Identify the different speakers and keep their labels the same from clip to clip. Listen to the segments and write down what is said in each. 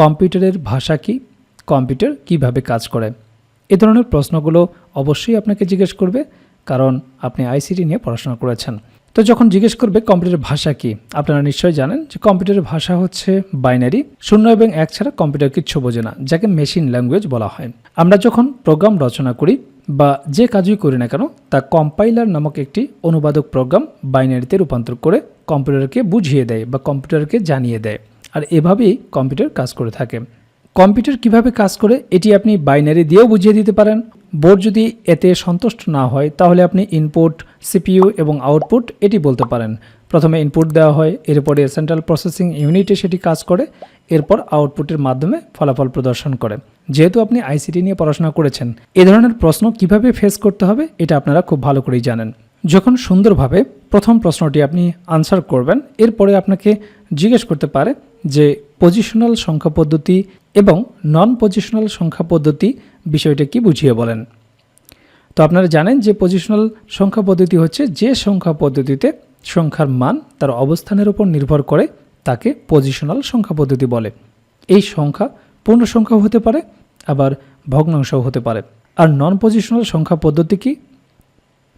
Speaker 1: কম্পিউটারের ভাষা কি? কম্পিউটার কীভাবে কাজ করে? এ ধরনের প্রশ্নগুলো অবশ্যই আপনাকে জিজ্ঞেস করবে, কারণ আপনি আইসিটি নিয়ে পড়াশোনা করেছেন। তো যখন জিজ্ঞেস করবে কম্পিউটারের ভাষা কি, আপনারা নিশ্চয়ই জানেন যে কম্পিউটারের ভাষা হচ্ছে বাইনারি, শূন্য এবং এক ছাড়া কম্পিউটার কিচ্ছু বোঝে না, যাকে মেশিন ল্যাঙ্গুয়েজ বলা হয়। আমরা যখন প্রোগ্রাম রচনা করি বা যে কাজই করি না কেন, তা কম্পাইলার নামক একটি অনুবাদক প্রোগ্রাম বাইনারিতে রূপান্তর করে কম্পিউটারকে বুঝিয়ে দেয় বা কম্পিউটারকে জানিয়ে দেয়। আর এভাবেই কম্পিউটার কাজ করে থাকে। কম্পিউটার কীভাবে কাজ করে, এটি আপনি বাইনারি দিয়েও বুঝিয়ে দিতে পারেন। বোর্ড যদি এতে সন্তুষ্ট না হয়, তাহলে আপনি ইনপুট, সিপিইউ এবং আউটপুট এটি বলতে পারেন। প্রথমে ইনপুট দেওয়া হয়, এরপরে সেন্ট্রাল প্রসেসিং ইউনিটে সেটি কাজ করে, এরপর আউটপুটের মাধ্যমে ফলাফল প্রদর্শন করে। যেহেতু আপনি আইসিটি নিয়ে পড়াশোনা করেছেন, এ ধরনের প্রশ্ন কীভাবে ফেস করতে হবে, এটা আপনারা খুব ভালো করেই জানেন। যখন সুন্দরভাবে প্রথম প্রশ্নটি আপনি আনসার করবেন, এরপরে আপনাকে জিজ্ঞেস করতে পারে যে পজিশনাল সংখ্যা পদ্ধতি এবং নন পজিশনাল সংখ্যা পদ্ধতি বিষয়টা কি বুঝিয়ে বলেন। তো আপনারা জানেন যে পজিশনাল সংখ্যা পদ্ধতি হচ্ছে যে সংখ্যা পদ্ধতিতে সংখ্যার মান তার অবস্থানের উপর নির্ভর করে তাকে পজিশনাল সংখ্যা পদ্ধতি বলে। এই সংখ্যা পূর্ণ সংখ্যাও হতে পারে, আবার ভগ্নাংশও হতে পারে। আর নন পজিশনাল সংখ্যা পদ্ধতি কি?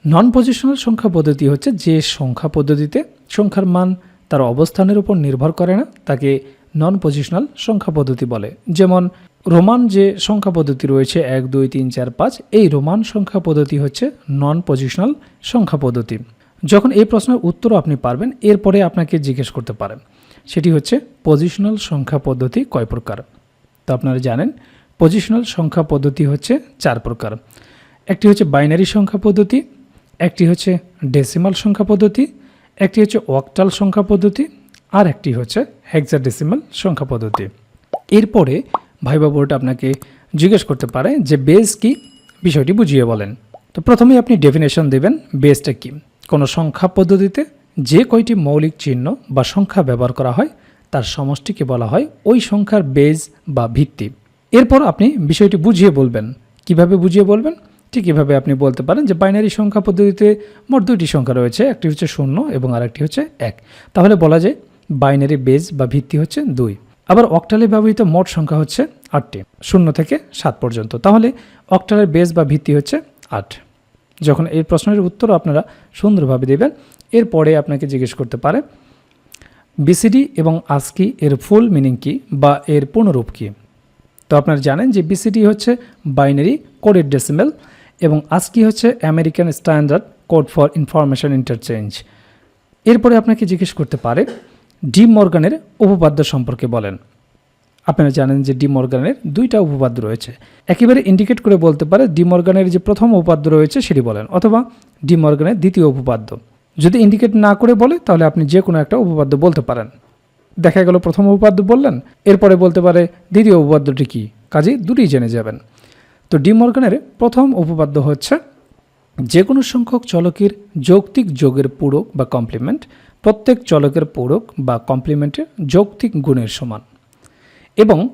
Speaker 1: নন পজিশনাল সংখ্যা পদ্ধতি হচ্ছে যে সংখ্যা পদ্ধতিতে সংখ্যার মান তার অবস্থানের উপর নির্ভর করে না, তাকে নন পজিশনাল সংখ্যা পদ্ধতি বলে। যেমন, রোমান যে সংখ্যা পদ্ধতি রয়েছে, এক, দুই, তিন, চার, পাঁচ, এই রোমান সংখ্যা পদ্ধতি হচ্ছে নন পজিশনাল সংখ্যা পদ্ধতি। যখন এই প্রশ্নের উত্তরও আপনি পারবেন, এরপরে আপনাকে জিজ্ঞেস করতে পারেন, সেটি হচ্ছে পজিশনাল সংখ্যা পদ্ধতি কয় প্রকার? তো আপনারা জানেন পজিশনাল সংখ্যা পদ্ধতি হচ্ছে চার প্রকার। একটি হচ্ছে বাইনারি সংখ্যা পদ্ধতি একটি হচ্ছে ডেসিমাল সংখ্যা পদ্ধতি, একটি হচ্ছে অক্টাল সংখ্যা পদ্ধতি, আর একটি হচ্ছে হেক্সাডেসিমাল সংখ্যা পদ্ধতি। এরপরে ভাইবা বোর্ড আপনাকে জিজ্ঞেস করতে পারে যে বেস কি? বিষয়টি বুঝিয়ে বলেন। তো প্রথমেই আপনি ডেফিনেশন দেবেন বেসটা কি। কোনো সংখ্যা পদ্ধতিতে যে কয়টি মৌলিক চিহ্ন বা সংখ্যা ব্যবহার করা হয়, তার সমষ্টিকে বলা হয় ওই সংখ্যার বেজ বা ভিত্তি। এরপর আপনি বিষয়টি বুঝিয়ে বলবেন। কীভাবে বুঝিয়ে বলবেন? ঠিক এভাবে আপনি বলতে পারেন যে বাইনারি সংখ্যা পদ্ধতিতে মোট দুইটি সংখ্যা রয়েছে, একটি হচ্ছে শূন্য এবং আরেকটি হচ্ছে এক। তাহলে বলা যায় বাইনারি বেজ বা ভিত্তি হচ্ছে দুই। আবার অক্টালে ব্যবহৃত মোট সংখ্যা হচ্ছে আটটি, শূন্য থেকে সাত পর্যন্ত। তাহলে অক্টালের বেজ বা ভিত্তি হচ্ছে আট। যখন এই প্রশ্নের উত্তর আপনারা সুন্দরভাবে দেবেন, এরপরে আপনাকে জিজ্ঞেস করতে পারে বিসিডি এবং আস্কি এর ফুল মিনিং কি বা এর পূর্ণরূপ কী? তো আপনারা জানেন যে বিসিডি হচ্ছে বাইনারি কোডেড ডেসিমেল এবং আস্কি হচ্ছে American standard code for information interchange. এরপরে আপনাকে জিজ্ঞেস করতে পারে, ডি মর্গানের উপপাদ্য সম্পর্কে বলেন। আপনারা জানেন যে ডি মর্গানের দুইটা উপপাদ্য রয়েছে। একেবারে ইন্ডিকেট করে বলতে পারে, ডি মর্গানের যে প্রথম উপপাদ্য রয়েছে সেটি বলেন, অথবা ডি মর্গানের দ্বিতীয় উপপাদ্য। যদি ইন্ডিকেট না করে বলে, তাহলে আপনি যে কোনো একটা উপপাদ্য বলতে পারেন। দেখা গেল প্রথম উপপাদ্য বললেন, এরপরে বলতে পারে দ্বিতীয় উপপাদ্যটি কী? কাজেই দুটোই জেনে যাবেন। তো ডি মর্গানের প্রথম উপপাদ্য হচ্ছে যে কোনো সংখ্যক চলকের যৌক্তিক যোগের পূরক বা কমপ্লিমেন্ট প্রত্যেক চলকের পূরক বা কমপ্লিমেন্টের যৌক্তিক গুণের সমান। এবং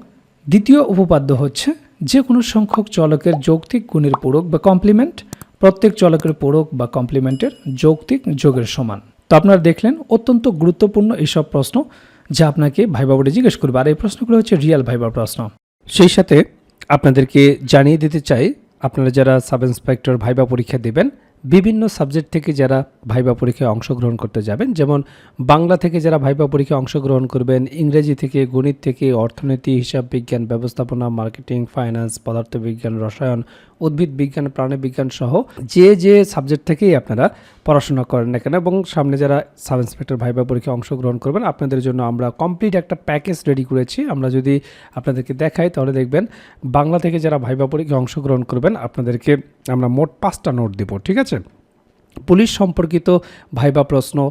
Speaker 1: দ্বিতীয় উপপাদ্য হচ্ছে যে কোনো সংখ্যক চলকের যৌক্তিক গুণের পূরক বা কমপ্লিমেন্ট প্রত্যেক চলকের পূরক বা কমপ্লিমেন্টের যৌক্তিক যোগের সমান। তো আপনারা দেখলেন, অত্যন্ত গুরুত্বপূর্ণ এইসব প্রশ্ন যা আপনাকে ভাইবা জিজ্ঞেস করবে। আর এই প্রশ্নগুলো হচ্ছে রিয়াল ভাইবার প্রশ্ন। সেই সাথে আপনাদেরকে জানিয়ে দিতে চাই, আপনারা যারা সাব ইন্সপেক্টর ভাইবা পরীক্ষা দেবেন, বিভিন্ন সাবজেক্ট থেকে যারা ভাইবা পরীক্ষায় অংশগ্রহণ করতে যাবেন, যেমন বাংলা থেকে যারা ভাইবা পরীক্ষায় অংশগ্রহণ করবেন, ইংরেজি থেকে, গণিত থেকে, অর্থনীতি, হিসাব বিজ্ঞান, ব্যবস্থাপনা, মার্কেটিং, ফাইন্যান্স, পদার্থবিজ্ঞান, রসায়ন উদ্ভিদ বিজ্ঞান প্রাণীবিজ্ঞান সহ যে যে সাবজেক্ট থেকেই আপনারা পড়াশোনা করেন না কেন এবং সামনে যারা সাব ইন্সপেক্টর ভাইবা পরীক্ষায় অংশগ্রহণ করবেন, আপনাদের জন্য আমরা কমপ্লিট একটা প্যাকেজ রেডি করেছি। আমরা যদি আপনাদেরকে দেখাই, তাহলে দেখবেন বাংলা থেকে যারা ভাইবা পরীক্ষায় অংশগ্রহণ করবেন, আপনাদেরকে আমরা মোট পাঁচটা নোট দেবো, ঠিক আছে? পুলিশ সম্পর্কিত ভাইবা প্রশ্ন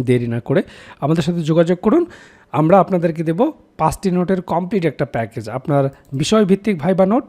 Speaker 2: দেরি না করে আমাদের সাথে যোগাযোগ করুন। আমরা আপনাদেরকে দেব পাঁচটি নোটের কমপ্লিট একটা প্যাকেজ আপনার বিষয়ভিত্তিক ভাইবা নোট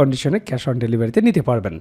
Speaker 2: কন্ডিশনে ক্যাশ অন ডেলিভারিতে নিতে পারবেন।